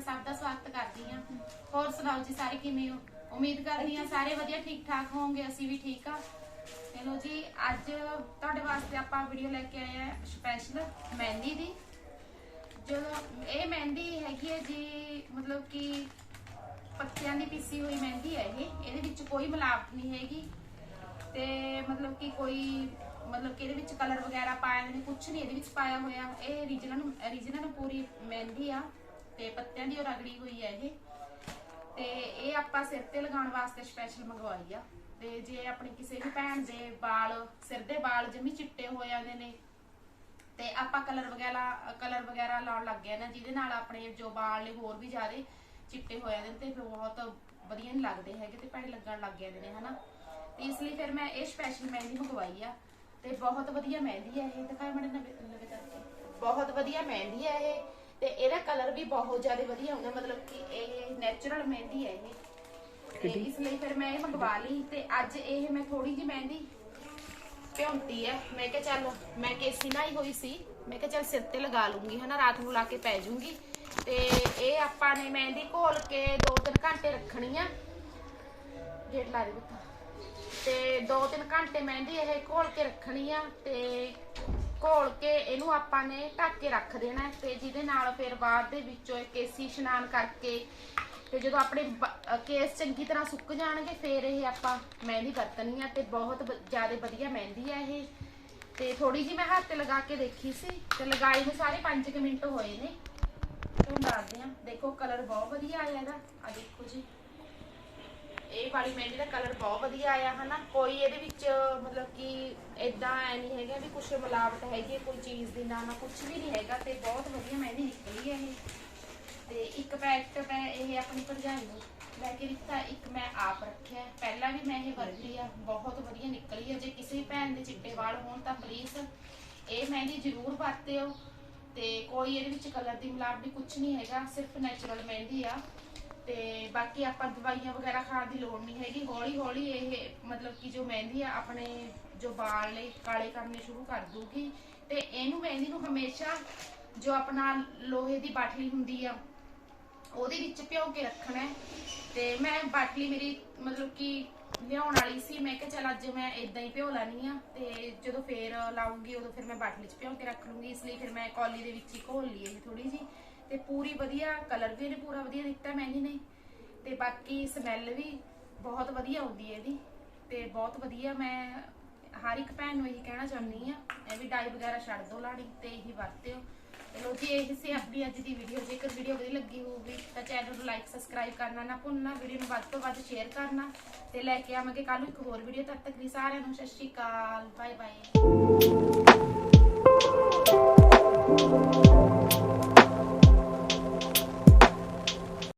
ਸਭ ਦਾ ਸਵਾਗਤ ਕਰਦੀ ਹਾਂ। ਹੋਰ ਸੁਣਾਓ ਜੀ ਸਾਰੇ ਕਿਵੇਂ ਹੋ? ਉਮੀਦ ਕਰਦੀ ਹਾਂ ਸਾਰੇ ਵਧੀਆ ਠੀਕ ਠਾਕ ਹੋਵੋਗੇ ਅਸੀਂ ਵੀ ਠੀਕ ਆ ਚਲੋ ਜੀ, ਅੱਜ ਤੁਹਾਡੇ ਵਾਸਤੇ ਆਪਾਂ ਵੀਡੀਓ ਲੈ ਕੇ ਆਏ ਆ ਸਪੈਸ਼ਲ ਮਹਿੰਦੀ ਦੀ। ਜਦੋਂ ਇਹ ਮਹਿੰਦੀ ਹੈਗੀ ਹੈ ਜੀ, ਮਤਲਬ ਕਿ ਪੱਤਿਆਂ ਦੀ ਪੀਸੀ ਹੋਈ ਮਹਿੰਦੀ ਹੈ ਇਹ, ਇਹਦੇ ਵਿੱਚ ਕੋਈ ਮਿਲਾਵਟ ਨਹੀਂ ਹੈਗੀ। ਤੇ ਮਤਲਬ ਕਿ ਕੋਈ ਮਤਲਬ ਕਿ ਇਹਦੇ ਵਿੱਚ ਕਲਰ ਵਗੈਰਾ ਪਾਇਆ ਨਹੀਂ ਕੁਝ ਨਹੀਂ ਇਹਦੇ ਵਿੱਚ ਪਾਇਆ ਹੋਇਆ। ਇਹ ਰੀਜਨਲ ਰੀਜਨਲ ਪੂਰੀ ਮਹਿੰਦੀ ਆ ਤੇ ਪੱਤਿਆਂ ਦੀ ਉਹ ਰਗੜੀ ਹੋਈ ਹੈ ਇਹ। ਤੇ ਇਹ ਆਪਾਂ ਸਿਰ ਤੇ ਲਗਾਉਣ ਵਾਸਤੇ ਸਪੈਸ਼ਲ ਮੰਗਵਾਈ ਆ। ਤੇ ਜੇ ਆਪਣੀ ਕਿਸੇ ਵੀ ਭੈਣ ਦੇ ਵਾਲ, ਸਿਰ ਦੇ ਵਾਲ ਜਮੀ ਚਿੱਟੇ ਹੋ ਜਾਂਦੇ ਨੇ, ਤੇ ਆਪਾਂ ਕਲਰ ਵਗੈਰਾ ਕਲਰ ਵਗੈਰਾ ਲਾਉਣ ਲੱਗ ਗਏ ਨਾ, ਜਿਹਦੇ ਨਾਲ ਆਪਣੇ ਜੋ ਵਾਲ ਨੇ ਹੋਰ ਵੀ ਜ਼ਿਆਦਾ ਚਿੱਟੇ ਹੋ ਜਾਂਦੇ ਤੇ ਬਹੁਤ ਵਧੀਆ ਨਹੀਂ ਲੱਗਦੇ ਹੈਗੇ ਤੇ ਭੈੜੇ ਲੱਗਣ ਲੱਗ ਜਾਂਦੇ ਨੇ, ਹਨਾ? ਤੇ ਇਸ ਲਈ ਫਿਰ ਮੈਂ ਇਹ ਸਪੈਸ਼ਲ ਮਹਿੰਦੀ ਮੰਗਵਾਈ ਆ। ਤੇ ਬਹੁਤ ਵਧੀਆ ਮਹਿੰਦੀ ਹੈ ਇਹ ਦਿਖਾਏ ਮੇਰੇ ਨਵੇਂ ਕਰਕੇ ਬਹੁਤ ਵਧੀਆ ਮਹਿੰਦੀ ਹੈ ਇਹ ਤੇ ਇਹਦਾ ਕਲਰ ਵੀ ਬਹੁਤ ਜ਼ਿਆਦਾ ਵਧੀਆ ਹੁੰਦਾ ਮਤਲਬ ਕਿ ਇਹ ਨੈਚੁਰਲ ਮਹਿੰਦੀ ਹੈ ਇਹ। ਤੇ ਇਸ ਲਈ ਫਿਰ ਮੈਂ ਇਹ ਮੰਗਵਾ ਲਈ ਤੇ ਅੱਜ ਇਹ ਮੈਂ ਥੋੜੀ ਜਿਹੀ ਮਹਿੰਦੀ ਭਿਉਂਤੀ ਹੈ। ਮੈਂ ਕਿਹਾ ਚੱਲ ਮੈਂ ਕੇਸੀ ਨਾ ਹੀ ਹੋਈ ਸੀ ਮੈਂ ਕਿਹਾ ਚੱਲ ਸਿਰ ਤੇ ਲਗਾ ਲੂੰਗੀ ਹਨਾ ਰਾਤ ਨੂੰ ਲਾ ਕੇ ਪੈ ਜਾਊਂਗੀ ਤੇ ਇਹ ਆਪਾਂ ਨੇ ਮਹਿੰਦੀ ਘੋਲ ਕੇ 2-3 ਘੰਟੇ ਰੱਖਣੀ ਆ। ਗੇਟ ਲਾ ਦੇ ਬੱਤਾ ਤੇ 2-3 ਘੰਟੇ ਮਹਿੰਦੀ ਇਹ ਘੋਲ ਕੇ ਰੱਖਣੀ ਆ ਤੇ ਘੋਲ ਕੇ ਇਹਨੂੰ ਆਪਾਂ ਨੇ ਢੱਕ ਕੇ ਰੱਖ ਦੇਣਾ ਤੇ ਜਿਹਦੇ ਨਾਲ ਫਿਰ ਬਾਅਦ ਦੇ ਵਿੱਚੋਂ ਇਹ ਕੇਸੀ ਇਸ਼ਨਾਨ ਕਰਕੇ ਤੇ ਜਦੋਂ ਆਪਣੇ ਕੇਸ ਚੰਗੀ ਤਰ੍ਹਾਂ ਸੁੱਕ ਜਾਣਗੇ, ਫਿਰ ਇਹ ਆਪਾਂ ਮਹਿੰਦੀ ਵਰਤਣੀ ਆ ਤੇ ਬਹੁਤ ਜ਼ਿਆਦਾ ਵਧੀਆ ਮਹਿੰਦੀ ਆ ਇਹ। ਤੇ ਥੋੜੀ ਜੀ ਮੈਂ ਹੱਥ ਤੇ ਲਗਾ ਕੇ ਦੇਖੀ ਸੀ ਤੇ ਲਗਾਈ ਨੂੰ ਸਾਰੇ 5 ਮਿੰਟ ਹੋਏ ਨੇ। ਤੁਹਾਨੂੰ ਦੱਸਦੇ ਆ ਦੇਖੋ, ਕਲਰ ਬਹੁਤ ਵਧੀਆ ਆਇਆ ਇਹਦਾ। ਆ ਦੇਖੋ ਜੀ। ਇਹ ਵਾਲੀ ਮਹਿੰਦੀ ਦਾ ਕਲਰ ਬਹੁਤ ਵਧੀਆ ਆਇਆ ਹਨਾ। ਕੋਈ ਇਹਦੇ ਵਿੱਚ, ਮਤਲਬ ਕਿ ਇਦਾਂ ਐ ਨਹੀਂ ਹੈਗਾ ਵੀ ਕੁਛ ਮਿਲਾਵਟ ਹੈਗੀ ਹੈ, ਕੋਈ ਚੀਜ਼ ਦੀ ਨਾ ਨਾ ਕੁਝ ਵੀ ਨਹੀਂ ਹੈਗਾ ਤੇ ਬਹੁਤ ਵਧੀਆ ਮਹਿੰਦੀ ਨਿਕਲੀ ਹੈ ਇਹ। ਤੇ ਇੱਕ ਪੈਕਟ ਮੈਂ ਇਹ ਆਪਣੀ ਭਰਜਾਈ ਨੂੰ ਲੈ ਕੇ ਦਿੱਤਾ, ਇੱਕ ਮੈਂ ਆਪ ਰੱਖਿਆ। ਪਹਿਲਾਂ ਵੀ ਮੈਂ ਇਹ ਵਰਤੀ ਆ, ਬਹੁਤ ਵਧੀਆ ਨਿਕਲੀ ਹੈ ਜੇ ਕਿਸੇ ਭੈਣ ਦੇ ਚਿੱਟੇ ਵਾਲ ਹੋਣ ਤਾਂ ਪਲੀਜ਼ ਇਹ ਮਹਿੰਦੀ ਜ਼ਰੂਰ ਵਰਤਿਓ। ਤੇ ਕੋਈ ਇਹਦੇ ਵਿੱਚ ਕਲਰ ਦੀ ਮਿਲਾਵਟ ਕੁਝ ਨਹੀਂ ਹੈਗਾ, ਸਿਰਫ ਨੈਚੁਰਲ ਮਹਿੰਦੀ ਆ। ਤੇ ਬਾਕੀ ਆਪਾਂ ਦਵਾਈਆਂ ਵਗੈਰਾ ਖਾਣ ਦੀ ਲੋੜ ਨਹੀਂ ਹੈਗੀ। ਹੌਲੀ ਹੌਲੀ ਇਹ ਮਤਲਬ ਕਿ ਜੋ ਮਹਿੰਦੀ ਆ, ਆਪਣੇ ਜੋ ਵਾਲ ਨੇ, ਕਾਲੇ ਕਰਨੇ ਸ਼ੁਰੂ ਕਰ ਦੂਗੀ ਤੇ ਇਹਨੂੰ ਮਹਿੰਦੀ ਨੂੰ ਹਮੇਸ਼ਾ ਜੋ ਆਪਣਾ ਲੋਹੇ ਦੀ ਬਾਟਲੀ ਹੁੰਦੀ ਆ, ਉਹਦੇ ਵਿੱਚ ਭਿਓ ਕੇ ਰੱਖਣਾ ਤੇ ਮੈਂ ਬਾਟਲੀ ਮੇਰੀ ਮਤਲਬ ਕਿ ਲਿਆਉਣ ਵਾਲੀ ਸੀ। ਮੈਂ ਕਿਹਾ ਚਲ ਅੱਜ ਮੈਂ ਇਦਾਂ ਹੀ ਭਿਓ ਲੈਣੀ ਆ ਤੇ ਜਦੋਂ ਫੇਰ ਲਾਉਂਗੀ, ਉਦੋਂ ਫਿਰ ਮੈਂ ਬਾਟਲੀ 'ਚ ਭਿਓ ਕੇ ਰੱਖ ਲੂੰਗੀ। ਇਸ ਲਈ ਫਿਰ ਮੈਂ ਕੌਲੀ ਦੇ ਵਿੱਚ ਹੀ ਘੋਲ ਲਈ ਇਹ ਥੋੜੀ ਜੀ ਪੂਰੀ ਵਧੀਆ ਕਲਰ ਵੀ ਇਹਨੇ ਪੂਰਾ ਵਧੀਆ ਦਿੱਤਾ ਮਹਿੰਦੀ ਨੇ। ਤੇ ਬਾਕੀ ਸਮੈਲ ਵੀ ਬਹੁਤ ਵਧੀਆ ਆਉਂਦੀ ਹੈ ਇਹਦੀ। ਤੇ ਬਹੁਤ ਵਧੀਆ ਮੈਂ ਹਰ ਇੱਕ ਭੈਣ ਨੂੰ ਇਹੀ ਕਹਿਣਾ ਚਾਹੁੰਦੀ ਆ ਇਹ ਵੀ ਡਾਈ ਵਗੈਰਾ ਛੱਡ ਦੋ ਲਾਣੀ ਤੇ ਇਹੀ ਵਰਤਿਓ। ਚਲੋ ਜੀ ਇਹ ਸੀ ਆਪਣੀ ਅੱਜ ਦੀ ਵੀਡੀਓ ਜੇਕਰ ਵੀਡੀਓ ਵਧੀਆ ਲੱਗੀ ਹੋਊਗੀ, ਤਾਂ ਚੈਨਲ ਨੂੰ ਲਾਈਕ ਸਬਸਕ੍ਰਾਈਬ ਕਰਨਾ ਨਾ ਭੁੱਲਣਾ ਵੀਡੀਓ ਨੂੰ ਵੱਧ ਤੋਂ ਵੱਧ ਸ਼ੇਅਰ ਕਰਨਾ ਤੇ ਲੈ ਕੇ ਆਵਾਂਗੇ ਕੱਲ ਨੂੰ ਇੱਕ ਹੋਰ ਵੀਡੀਓ ਤਦ ਤੱਕ ਲਈ ਸਾਰਿਆਂ ਨੂੰ ਸਤਿ ਸ਼੍ਰੀ ਅਕਾਲ ਬਾਏ ਬਾਏ